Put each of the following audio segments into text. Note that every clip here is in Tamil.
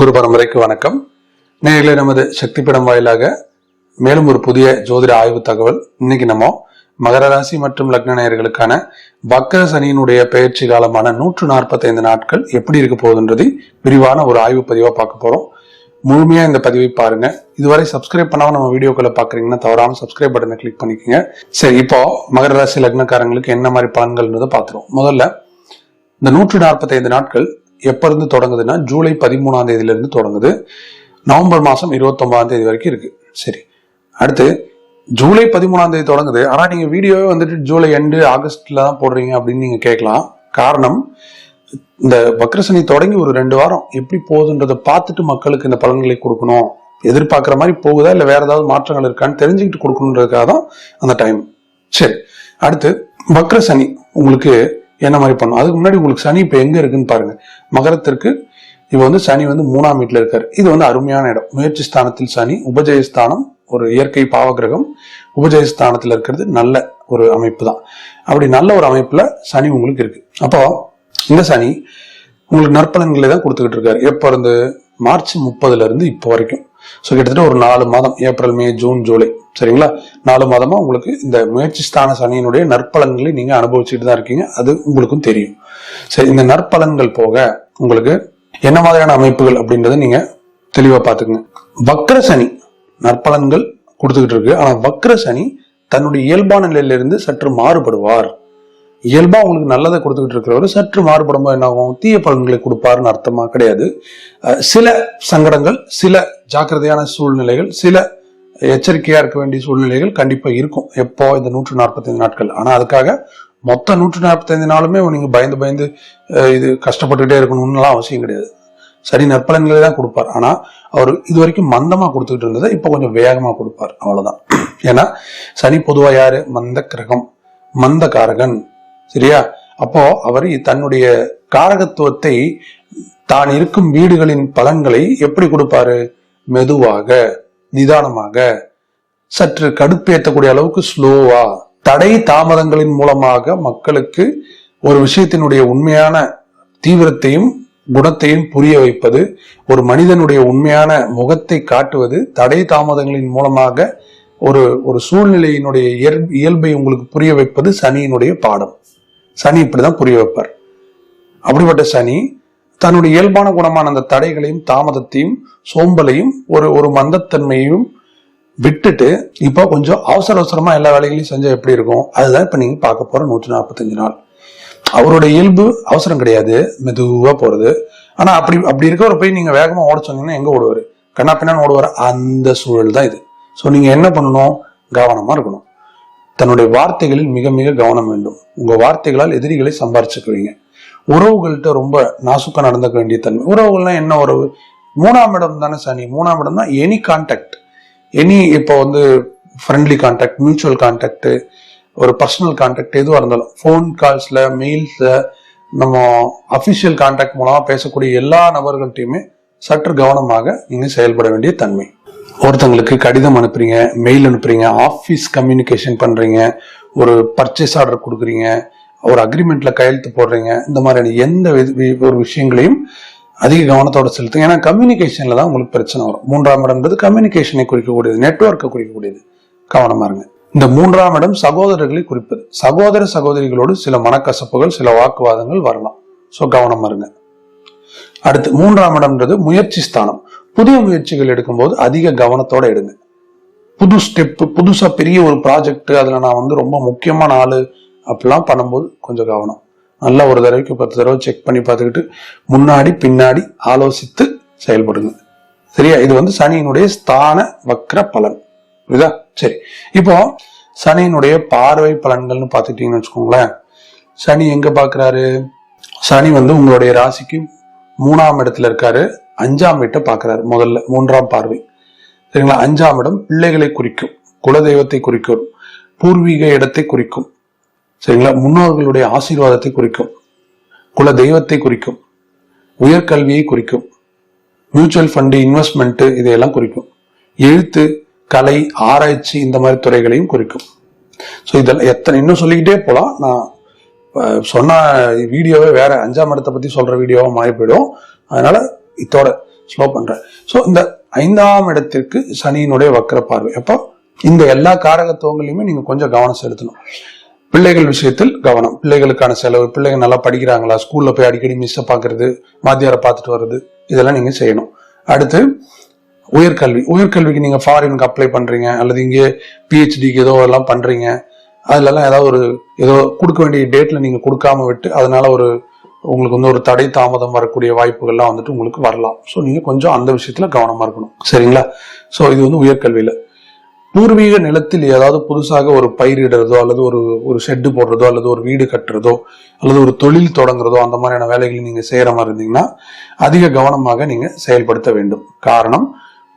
குரு பரம்பரைக்கு வணக்கம். நேரில் நமது சக்தி படம் வாயிலாக மேலும் ஒரு புதிய ஜோதிட ஆய்வு தகவல். இன்னைக்கு நம்ம மகர ராசி மற்றும் லக்ன நேயர்களுக்கான வக்கர சனியினுடைய பயிற்சி காலமான நூற்று நாற்பத்தைந்து நாட்கள் எப்படி இருக்க போகுதுன்றது விரிவான ஒரு ஆய்வு பதிவாக பார்க்க போறோம். முழுமையா இந்த பதிவை பாருங்க. இதுவரை சப்ஸ்கிரைப் பண்ணாம நம்ம வீடியோக்களை பாக்குறீங்கன்னா தவறாம சப்ஸ்கிரைப் பட்டனை கிளிக் பண்ணிக்கோங்க. சரி இப்போ மகர ராசி லக்னக்காரங்களுக்கு என்ன மாதிரி பலன்கள்ன்றதை பார்த்துருவோம். முதல்ல இந்த நூற்று நாற்பத்தைந்து நாட்கள் எப்ப இருந்து தொடங்குதுன்னா ஜூலை பதிமூணாம் தேதியிலிருந்து தொடங்குது. நவம்பர் மாதம் இருபத்தொம்பதாம் தேதி வரைக்கும் இருக்கு. சரி. அடுத்து ஜூலை பதிமூணாம் தேதி தொடங்குது. ஆனால் நீங்கள் வீடியோவே வந்துட்டு ஜூலை எண்டு ஆகஸ்ட்ல தான் போடுறீங்க அப்படின்னு நீங்கள் கேட்கலாம். காரணம் இந்த வக்ரசனி தொடங்கி ஒரு ரெண்டு வாரம். எப்படி போகுதுன்றதை பார்த்துட்டு மக்களுக்கு இந்த பலன்களை கொடுக்கணும். எதிர்பார்க்குற மாதிரி போகுதா இல்லை வேற ஏதாவது மாற்றங்கள் இருக்கான்னு தெரிஞ்சுக்கிட்டு கொடுக்கணுன்றதுக்காக தான் அந்த டைம் சரி. அடுத்து வக்ரசனி. உங்களுக்கு என்ன மாதிரி பண்ணும்? அதுக்கு முன்னாடி உங்களுக்கு சனி இப்போ எங்க இருக்குன்னு பாருங்க. மகரத்திற்கு இப்போ வந்து சனி வந்து மூணாம் வீட்டில் இருக்காரு. இது வந்து அருமையான இடம். முயற்சி ஸ்தானத்தில் சனி உபஜயஸ்தானம் ஒரு இயற்கை பாவகிரகம் உபஜயஸ்தானத்தில் இருக்கிறது நல்ல ஒரு அமைப்பு தான். அப்படி நல்ல ஒரு அமைப்புல சனி உங்களுக்கு இருக்கு. அப்போ இந்த சனி உங்களுக்கு நற்பலன்களை தான் கொடுத்துக்கிட்டு இருக்காரு. எப்போ இருந்து? மார்ச் முப்பதுல இருந்து இப்போ வரைக்கும். ஸோ கிட்டத்தட்ட ஒரு நாலு மாதம் ஏப்ரல் மே ஜூன் ஜூலை. சரிங்களா? நாலு மாதமா உங்களுக்கு இந்த முயற்சி ஸ்தான சனியினுடைய நற்பலன்களை நீங்க அனுபவிச்சுட்டு தான் இருக்கீங்க. அது உங்களுக்கும் தெரியும். சரி இந்த நற்பலன்கள் போக உங்களுக்கு என்ன மாதிரியான அமைப்புகள் அப்படின்றத நீங்க தெளிவா பார்த்துக்கங்க. வக்ர சனி நற்பலன்கள் கொடுத்துக்கிட்டு இருக்கு. ஆனா வக்ர சனி தன்னுடைய இயல்பான நிலையிலிருந்து சற்று மாறுபடுவார். இயல்பாக உங்களுக்கு நல்லதை கொடுத்துக்கிட்டு இருக்கிறவர் சற்று மாறுபடும்போது என்ன ஆகும் தீய பலன்களை கொடுப்பாருன்னு அர்த்தமா? கிடையாது. சில சங்கடங்கள் சில ஜாக்கிரதையான சூழ்நிலைகள் சில எச்சரிக்கையா இருக்க வேண்டிய சூழ்நிலைகள் கண்டிப்பா இருக்கும். எப்போ? இந்த நூற்று நாற்பத்தைந்து நாட்கள். ஆனா அதுக்காக மொத்த நூற்று நாற்பத்தைந்து நாளுமே நீங்க பயந்து பயந்து இது கஷ்டப்பட்டுக்கிட்டே இருக்கணும்னுலாம் அவசியம் கிடையாது. சரி நற்பலன்களை தான் கொடுப்பார். ஆனா அவர் இது வரைக்கும் மந்தமா கொடுத்துக்கிட்டு இருந்ததை இப்போ கொஞ்சம் வேகமா கொடுப்பார். அவ்வளவுதான். ஏன்னா சனி பொதுவா யாரு? மந்த கிரகம். மந்த காரகன் சரியா? அப்போ அவர் தன்னுடைய காரகத்துவத்தை தான் இருக்கும் வீடுகளின் பலன்களை எப்படி கொடுப்பாரு? மெதுவாக நிதானமாக சற்று கடுப்பேற்றக்கூடிய அளவுக்கு ஸ்லோவா தடை தாமதங்களின் மூலமாக மக்களுக்கு ஒரு விஷயத்தினுடைய உண்மையான தீவிரத்தையும் குணத்தையும் புரிய வைப்பது ஒரு மனிதனுடைய உண்மையான முகத்தை காட்டுவது தடை தாமதங்களின் மூலமாக ஒரு ஒரு சூழ்நிலையினுடைய இயல்- இயல்பை உங்களுக்கு புரிய வைப்பது சனியினுடைய பாடம். சனி இப்படிதான் புரிய வைப்பார். அப்படிப்பட்ட சனி தன்னுடைய இயல்பான குணமான அந்த தடைகளையும் தாமதத்தையும் சோம்பலையும் ஒரு ஒரு மந்தத்தன்மையையும் விட்டுட்டு இப்போ கொஞ்சம் அவசர அவசரமா எல்லா வேலைகளையும் செஞ்சா எப்படி இருக்கும்? அதுதான் இப்ப நீங்க பார்க்க போற நூற்றி நாற்பத்தஞ்சு நாள். அவருடைய இயல்பு அவசரம் கிடையாது மெதுவா போறது. ஆனா அப்படி அப்படி இருக்கிற போய் நீங்க வேகமா ஓட சொன்னீங்கன்னா எங்க ஓடுவாரு? கண்ணா பின்னான்னு ஓடுவார். அந்த சூழல் தான் இது. ஸோ நீங்க என்ன பண்ணணும்? கவனமா இருக்கணும். தன்னுடைய வார்த்தைகளில் மிக மிக கவனம் வேண்டும். உங்க வார்த்தைகளால் எதிரிகளை சம்பாரிச்சுக்குவீங்க. உறவுகள்கிட்ட ரொம்ப நாசுக்கா நடந்துக்க வேண்டிய தன்மை. உறவுகள்னா என்ன உறவு? மூணாம் இடம் தானே சனி. மூணாம் இடம் தான் எனி கான்டாக்ட் எனி இப்போ வந்து ஃப்ரெண்ட்லி கான்டாக்ட் மியூச்சுவல் கான்டாக்ட் ஒரு பர்சனல் கான்டாக்ட் எதுவாக இருந்தாலும் ஃபோன் கால்ஸில் மெயில்ஸில் நம்ம அஃபிஷியல் கான்டாக்ட் மூலமாக பேசக்கூடிய எல்லா நபர்கள்ட்டையுமே சற்று கவனமாக நீங்கள் செயல்பட வேண்டிய தன்மை. ஒருத்தங்களுக்கு கடிதம் அனுப்புறீங்க மெயில் அனுப்புறீங்க ஆஃபீஸ் கம்யூனிகேஷன் பண்றீங்க ஒரு பர்ச்சேஸ் ஆர்டர் கொடுக்குறீங்க ஒரு அக்ரிமெண்ட்ல கையெழுத்து போடுறீங்க இந்த மாதிரியான எந்த வி- ஒரு விஷயங்களையும் அதிக கவனத்தோட செலுத்துங்க. ஏன்னா கம்யூனிகேஷன்ல தான் உங்களுக்கு பிரச்சனை வரும். மூன்றாம் இடம்ன்றது கம்யூனிகேஷனை குறிக்கக்கூடியது நெட்வொர்க்கை குறிக்கக்கூடியது. கவனமா இருங்க. இந்த மூன்றாம் இடம் சகோதரர்களை குறிப்பது. சகோதர சகோதரிகளோடு சில மனக்கசப்புகள் சில வாக்குவாதங்கள் வரலாம். சோ கவனமா இருங்க. அடுத்து மூன்றாம் இடம்ன்றது முயற்சி ஸ்தானம். புதிய முயற்சிகள் எடுக்கும்போது அதிக கவனத்தோட எடுங்க. புது ஸ்டெப்பு புதுசாக பெரிய ஒரு ப்ராஜெக்ட் அதில் நான் வந்து ரொம்ப முக்கியமான ஆள் அப்படிலாம் பண்ணும்போது கொஞ்சம் கவனம். நல்லா ஒரு தடவைக்கு பத்து தடவை செக் பண்ணி பார்த்துக்கிட்டு முன்னாடி பின்னாடி ஆலோசித்து செயல்படுங்க. சரியா? இது வந்து சனியினுடைய ஸ்தான வக்ர பலன். புரியுதா? சரி. இப்போ சனியினுடைய பார்வை பலன்கள்னு பார்த்துக்கிட்டீங்கன்னு வச்சுக்கோங்களேன். சனி எங்க பாக்குறாரு சனி வந்து உங்களுடைய ராசிக்கு மூணாம் இடத்துல இருக்காரு. அஞ்சாம் வீட்டை பார்க்கறாரு முதல்ல மூன்றாம் பார்வை. சரிங்களா? அஞ்சாம் இடம் பிள்ளைகளை குறிக்கும் குலதெய்வத்தை குறிக்கும் பூர்வீக இடத்தை குறிக்கும். சரிங்களா? முன்னோர்களுடைய ஆசீர்வாதத்தை குறிக்கும் குல தெய்வத்தை குறிக்கும் உயர்கல்வியை குறிக்கும் மியூச்சுவல் ஃபண்டு இன்வெஸ்ட்மெண்ட்டு இதையெல்லாம் குறிக்கும். எழுத்து கலை ஆராய்ச்சி இந்த மாதிரி துறைகளையும் குறிக்கும். ஸோ இதெல்லாம் எத்தனை இன்னும் சொல்லிக்கிட்டே போகலாம் நான் சொன்ன வீடியோவே வேற அஞ்சாம் இடத்தை பற்றி சொல்கிற வீடியோவாக மாறி போயிடும். அதனால இதோட ஸ்லோ பண்றேன் ஸோ இந்த ஐந்தாம் இடத்திற்கு சனியினுடைய வக்கர பார்வை. அப்போ இந்த எல்லா காரகத்துவங்களையுமே நீங்க கொஞ்சம் கவனம் செலுத்தணும். பிள்ளைகள் விஷயத்தில் கவனம். பிள்ளைகளுக்கான செலவு பிள்ளைங்க நல்லா படிக்கிறாங்களா? ஸ்கூல்ல போய் அடிக்கடி மிஸ்ஸை பார்க்கறது வாத்தியாரை பார்த்துட்டு வர்றது இதெல்லாம் நீங்க செய்யணும். அடுத்து உயர்கல்வி. உயர்கல்விக்கு நீங்க ஃபாரினுக்கு அப்ளை பண்றீங்க அல்லது இங்கே பிஹெச்டிக்கு ஏதோ எல்லாம் பண்றீங்க அதுலலாம் ஏதாவது ஒரு ஏதோ கொடுக்க வேண்டிய டேட்ல நீங்க கொடுக்காம விட்டு அதனால ஒரு உங்களுக்கு வந்து ஒரு தடை தாமதம் வரக்கூடிய வாய்ப்புகள்லாம் வந்துட்டு உங்களுக்கு வரலாம். ஸோ நீங்கள் கொஞ்சம் அந்த விஷயத்துல கவனமாக இருக்கணும். சரிங்களா? ஸோ இது வந்து உயர்கல்வியில. பூர்வீக நிலத்தில் ஏதாவது புதுசாக ஒரு பயிரிடுறதோ அல்லது ஒரு ஒரு ஷெட்டு போடுறதோ அல்லது ஒரு வீடு கட்டுறதோ அல்லது ஒரு தொழில் தொடங்குறதோ அந்த மாதிரியான வேலைகளை நீங்கள் செய்கிற மாதிரி இருந்தீங்கன்னா அதிக கவனமாக நீங்கள் செயல்படுத்த வேண்டும். காரணம்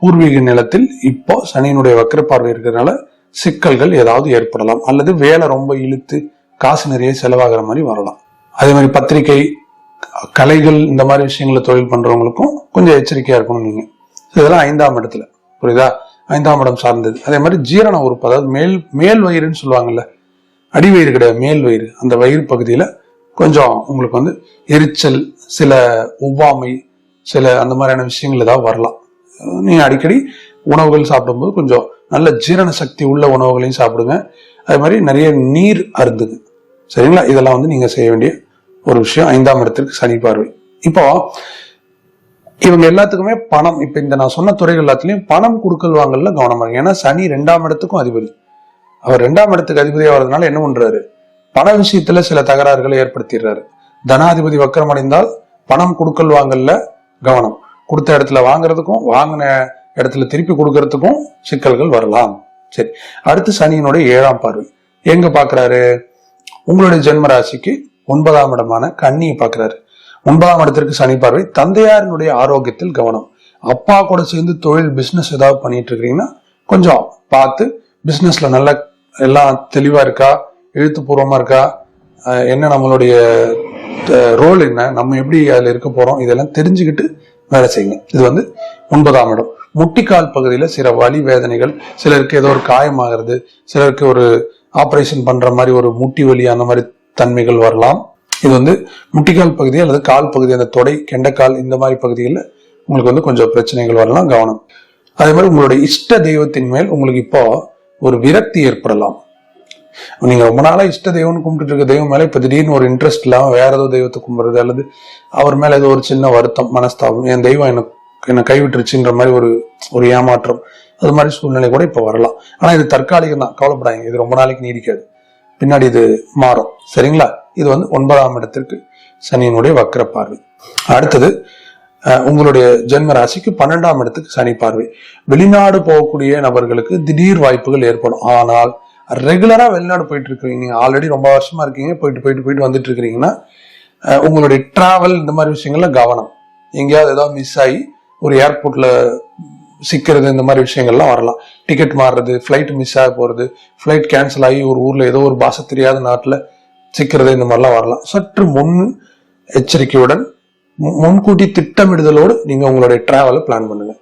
பூர்வீக நிலத்தில் இப்போ சனியினுடைய வக்கர பார்வை இருக்கிறதுனால சிக்கல்கள் ஏதாவது ஏற்படலாம். அல்லது வேலை ரொம்ப இழுத்து காசு நிறைய செலவாகிற மாதிரி வரலாம். அதே மாதிரி பத்திரிகை கலைகள் இந்த மாதிரி விஷயங்களை தொழில் பண்றவங்களுக்கும் கொஞ்சம் எச்சரிக்கையா இருக்கணும் நீங்க. இதெல்லாம் ஐந்தாம் இடத்துல புரியுதா? ஐந்தாம் இடம் சார்ந்தது. அதே மாதிரி ஜீரண உறுப்பு அதாவது மேல் மேல் வயிறுன்னு சொல்லுவாங்கல்ல அடிவயிறு கிடையாது மேல் வயிறு. அந்த வயிறு பகுதியில கொஞ்சம் உங்களுக்கு வந்து எரிச்சல் சில ஒவ்வாமை சில அந்த மாதிரியான விஷயங்கள் ஏதாவது வரலாம். நீங்க அடிக்கடி உணவுகள் சாப்பிடும்போது கொஞ்சம் நல்ல ஜீரண சக்தி உள்ள உணவுகளையும் சாப்பிடுங்க. அதே மாதிரி நிறைய நீர் அருந்துங்க சரிங்களா? இதெல்லாம் வந்து நீங்க செய்ய வேண்டிய ஒரு விஷயம் ஐந்தாம் இடத்திற்கு சனி பார்வை. இப்போ இவங்க எல்லாத்துக்குமே பணம். இப்ப இந்த நான் சொன்ன துறைகள் எல்லாத்துலயும் பணம் கொடுக்கல் வாங்கல கவனமா இருக்கு ஏன்னா சனி ரெண்டாம் இடத்துக்கும் அதிபதி. அவர் ரெண்டாம் இடத்துக்கு அதிபதியா வர்றதுனால என்ன பண்றாரு? பண விஷயத்துல சில தகராறுகளை ஏற்படுத்திடுறாரு. தனாதிபதி வக்கரம் அடைந்தால் பணம் கொடுக்கல் வாங்கல்ல கவனம். கொடுத்த இடத்துல வாங்குறதுக்கும் வாங்கின இடத்துல திருப்பி கொடுக்கறதுக்கும் சிக்கல்கள் வரலாம். சரி. அடுத்து சனியினுடைய ஏழாம் பார்வை. எங்க பாக்குறாரு? உங்களுடைய ஜென்ம ராசிக்கு ஒன்பதாம் இடமான கண்ணியை பார்க்கிறாரு. ஒன்பதாம் இடத்திற்கு சனி பார்வை. தந்தையாரினுடைய ஆரோக்கியத்தில் கவனம். அப்பா கூட சேர்ந்து தொழில் பிசினஸ் ஏதாவது பண்ணிட்டு இருக்கிறீங்கன்னா கொஞ்சம் பார்த்து பிசினஸ்ல நல்ல எல்லாம் தெளிவா இருக்கா? எழுத்துப்பூர்வமா இருக்கா? என்ன நம்மளுடைய ரோல் என்ன? நம்ம எப்படி அதுல இருக்க போறோம்? இதெல்லாம் தெரிஞ்சுக்கிட்டு வேலை செய்யுங்க. இது வந்து ஒன்பதாம் இடம். முட்டிக்கால் பகுதியில சில வலி வேதனைகள் சிலருக்கு ஏதோ ஒரு காயமாகிறது சிலருக்கு ஒரு ஆபரேஷன் பண்ற மாதிரி ஒரு முட்டி வலி அந்த மாதிரி தன்மைகள் வரலாம். இது வந்து முட்டிக்கால் பகுதி அல்லது கால் பகுதி அந்த தொடை கெண்டக்கால் இந்த மாதிரி பகுதிகளில் உங்களுக்கு வந்து கொஞ்சம் பிரச்சனைகள் வரலாம் கவனம். அதே மாதிரி உங்களுடைய இஷ்ட தெய்வத்தின் மேல் உங்களுக்கு இப்போ ஒரு விரக்தி ஏற்படலாம். நீங்க ரொம்ப நாளா இஷ்ட தெய்வம்னு கும்பிட்டு இருக்க தெய்வம் மேல இப்ப திடீர்னு ஒரு இன்ட்ரெஸ்ட் இல்லாம வேற ஏதோ தெய்வத்தை கும்பிடுறது அல்லது அவர் மேல ஏதோ ஒரு சின்ன வருத்தம் மனஸ்தாபம் என் தெய்வம் எனக்கு என்னை கைவிட்டுருச்சுன்ற மாதிரி ஒரு ஒரு ஏமாற்றம் அது மாதிரி சூழ்நிலை கூட இப்ப வரலாம். ஆனா இது தற்காலிகம் தான் கவலைப்படாதீங்க இது ரொம்ப நாளைக்கு நீடிக்காது. பின்னாடி இது மாறும். சரிங்களா? இது வந்து ஒன்பதாம் இடத்திற்கு சனியினுடைய வக்கர பார்வை. அடுத்தது உங்களுடைய ஜென்ம ராசிக்கு பன்னெண்டாம் இடத்துக்கு சனி பார்வை. வெளிநாடு போகக்கூடிய நபர்களுக்கு திடீர் வாய்ப்புகள் ஏற்படும். ஆனால் ரெகுலரா வெளிநாடு போயிட்டு இருக்கீங்க நீங்க ஆல்ரெடி ரொம்ப வருஷமா இருக்கீங்க. போயிட்டு போயிட்டு போயிட்டு வந்துட்டு இருக்கிறீங்கன்னா உங்களுடைய டிராவல் இந்த மாதிரி விஷயங்கள்ல கவனம். எங்கேயாவது ஏதாவது மிஸ் ஆகி ஒரு ஏர்போர்ட்ல சிக்கிறது இந்த மாதிரி விஷயங்கள்லாம் வரலாம். டிக்கெட் மாறுறது ஃப்ளைட் மிஸ் ஆக போகிறது ஃப்ளைட் கேன்சல் ஆகி ஒரு ஊரில் ஏதோ ஒரு பாஷை தெரியாத நாட்டில் சிக்கிறது இந்த மாதிரிலாம் வரலாம். சற்று முன் எச்சரிக்கையுடன் முன்கூட்டி திட்டமிடுதலோடு நீங்கள் உங்களுடைய ட்ராவலை பிளான் பண்ணுங்கள்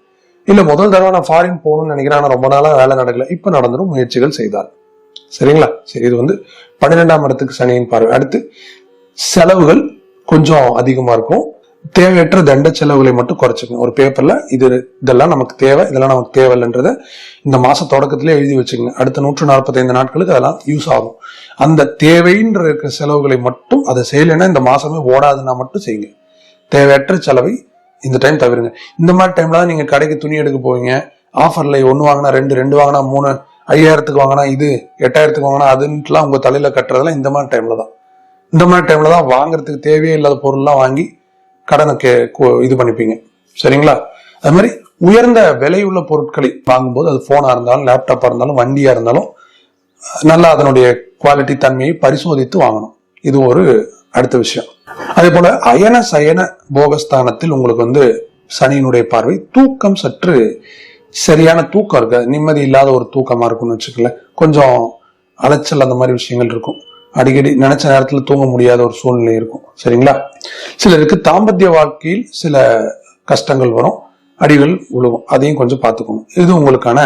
இல்லை முதல் தடவை நான் ஃபாரின் போகணும்னு நினைக்கிறேன் ஆனால் ரொம்ப நாளாக வேலை நடக்கல. இப்போ நடந்துடும் முயற்சிகள் செய்தார் சரிங்களா? சரி இது வந்து பன்னிரெண்டாம் இடத்துக்கு சனியின் பார்வை. அடுத்து செலவுகள் கொஞ்சம் அதிகமாக இருக்கும். தேவையற்ற தண்ட செலவுகளை மட்டும் குறைச்சிக்கணும். ஒரு பேப்பர்ல இது இதெல்லாம் நமக்கு தேவை இதெல்லாம் நமக்கு தேவையில்லைன்றத இந்த மாச தொடக்கத்திலே எழுதி வச்சுக்கங்க. அடுத்த நூற்று நாற்பத்தைந்து நாட்களுக்கு அதெல்லாம் யூஸ் ஆகும். அந்த தேவைன்ற இருக்கிற செலவுகளை மட்டும் அதை செய்யலைன்னா இந்த மாசமே ஓடாதுன்னா மட்டும் செய்யுங்க. தேவையற்ற செலவை இந்த டைம் தவிருங்க. இந்த மாதிரி டைம்ல தான் நீங்க கடைக்கு துணி எடுக்க போவீங்க. ஆஃபர்ல ஒன்று வாங்கினா ரெண்டு ரெண்டு வாங்கினா மூணு ஐயாயிரத்துக்கு வாங்கினா இது எட்டாயிரத்துக்கு வாங்கினா அதுன்ட்டுலாம் உங்க தலையில கட்டுறதெல்லாம் இந்த மாதிரி டைம்ல தான். இந்த மாதிரி டைம்ல தான் வாங்குறதுக்கு தேவையே இல்லாத பொருள்லாம் வாங்கி கடனை இது பண்ணிப்பீங்க. சரிங்களா? அது மாதிரி உயர்ந்த விலையுள்ள பொருட்களை வாங்கும்போது அது போனா இருந்தாலும் லேப்டாப்பா இருந்தாலும் வண்டியா இருந்தாலும் நல்லா அதனுடைய குவாலிட்டி தன்மையை பரிசோதித்து வாங்கணும். இது ஒரு அடுத்த விஷயம். அதே போல அயன சயன போகஸ்தானத்தில் உங்களுக்கு வந்து சனியினுடைய பார்வை தூக்கம் சற்று சரியான தூக்கம் இருக்காது. நிம்மதி இல்லாத ஒரு தூக்கமா இருக்கும்னு வச்சுக்கல கொஞ்சம் அலைச்சல் அந்த மாதிரி விஷயங்கள் இருக்கும். அடிக்கடி நினைச்ச நேரத்துல தூங்க முடியாத ஒரு சூழ்நிலை இருக்கும். சரிங்களா? சிலருக்கு தாம்பத்திய வாழ்க்கையில் சில கஷ்டங்கள் வரும். அடிகள் விழுவும் அதையும் கொஞ்சம் பார்த்துக்கணும். இது உங்களுக்கான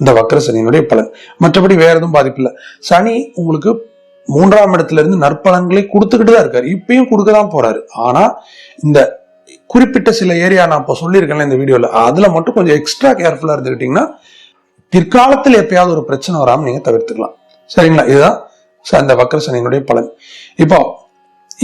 இந்த வக்கர சனியினுடைய பலன். மற்றபடி வேற எதுவும் பாதிப்பில்லை சனி உங்களுக்கு மூன்றாம் இடத்துல இருந்து நற்பலன்களை கொடுத்துக்கிட்டு தான் இருக்காரு. இப்பயும் கொடுக்க தான் போறாரு. ஆனா இந்த குறிப்பிட்ட சில ஏரியா நான் இப்போ சொல்லியிருக்கேன்ல இந்த வீடியோல அதுல மட்டும் கொஞ்சம் எக்ஸ்ட்ரா கேர்ஃபுல்லா இருந்துக்கிட்டீங்கன்னா பிற்காலத்தில் எப்பயாவது ஒரு பிரச்சனை வராம நீங்க தவிர்த்துக்கலாம். சரிங்களா? இதுதான் ஸோ அந்த வக்கரசனியினுடைய பலன். இப்போ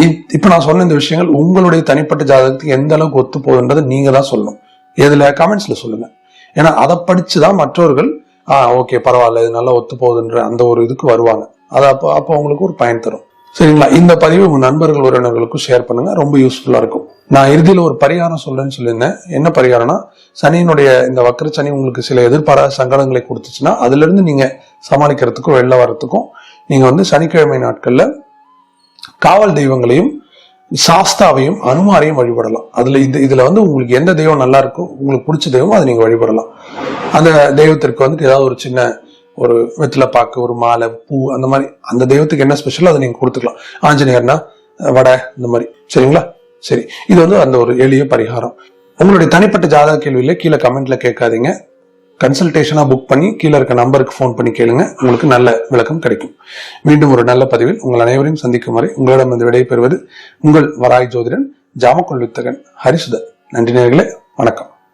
இப்- நான் சொன்ன இந்த விஷயங்கள் உங்களுடைய தனிப்பட்ட ஜாதகத்துக்கு எந்த அளவுக்கு ஒத்து போகுதுன்றதை நீங்க தான் சொல்லணும். எதுல? கமெண்ட்ஸ்ல சொல்லுங்க. ஏன்னா அதை படிச்சு தான் மற்றவர்கள் ஆ ஓகே பரவாயில்ல இது நல்லா ஒத்து போகுதுன்ற அந்த ஒரு இதுக்கு வருவாங்க. அது அப்போ அப்போ அவங்களுக்கு ஒரு பயன் தரும். சரிங்களா? இந்த பதிவு உங்க நண்பர்கள் உறவினர்களுக்கும் ஷேர் பண்ணுங்க. ரொம்ப யூஸ்ஃபுல்லா இருக்கும். நான் இறுதியில் ஒரு பரிகாரம் சொல்றேன்னு சொல்லியிருந்தேன். என்ன பரிகாரம்னா சனியினுடைய இந்த வக்கர சனி உங்களுக்கு சில எதிர்பாராத சங்கடங்களை கொடுத்துச்சுன்னா அதுல இருந்து நீங்க சமாளிக்கிறதுக்கும் வெளில வர்றதுக்கும் நீங்க வந்து சனிக்கிழமை நாட்கள்ல காவல் தெய்வங்களையும் சாஸ்தாவையும் அனுமாரையும் வழிபடலாம். அதுல இது இதுல வந்து உங்களுக்கு எந்த தெய்வம் நல்லா இருக்கோ உங்களுக்கு பிடிச்ச தெய்வம் அதை நீங்க வழிபடலாம். அந்த தெய்வத்திற்கு வந்துட்டு ஏதாவது ஒரு சின்ன ஒரு வெற்றிலை பாக்கு ஒரு மாலை பூ அந்த மாதிரி. அந்த தெய்வத்துக்கு என்ன ஸ்பெஷலோ அதை நீங்க கொடுத்துக்கலாம். ஆஞ்சநேயர்னா வடை இந்த மாதிரி. சரிங்களா? சரி. இது வந்து அந்த ஒரு எளிய பரிகாரம். உங்களுடைய தனிப்பட்ட ஜாதக கேள்வியில கீழே கமெண்ட்ல கேட்காதீங்க. கன்சல்டேஷனா புக் பண்ணி கீழே இருக்க நம்பருக்கு ஃபோன் பண்ணி கேளுங்க. உங்களுக்கு நல்ல விளக்கம் கிடைக்கும். மீண்டும் ஒரு நல்ல பதிவில் உங்கள் அனைவரையும் சந்திக்கும் வரை உங்களிடம் இந்த விடை பெறுவது உங்கள் வராய் ஜோதிடன் ஜாமக்குள் வித்தகன் ஹரிசுதன் நன்றி நேர்களே. வணக்கம்.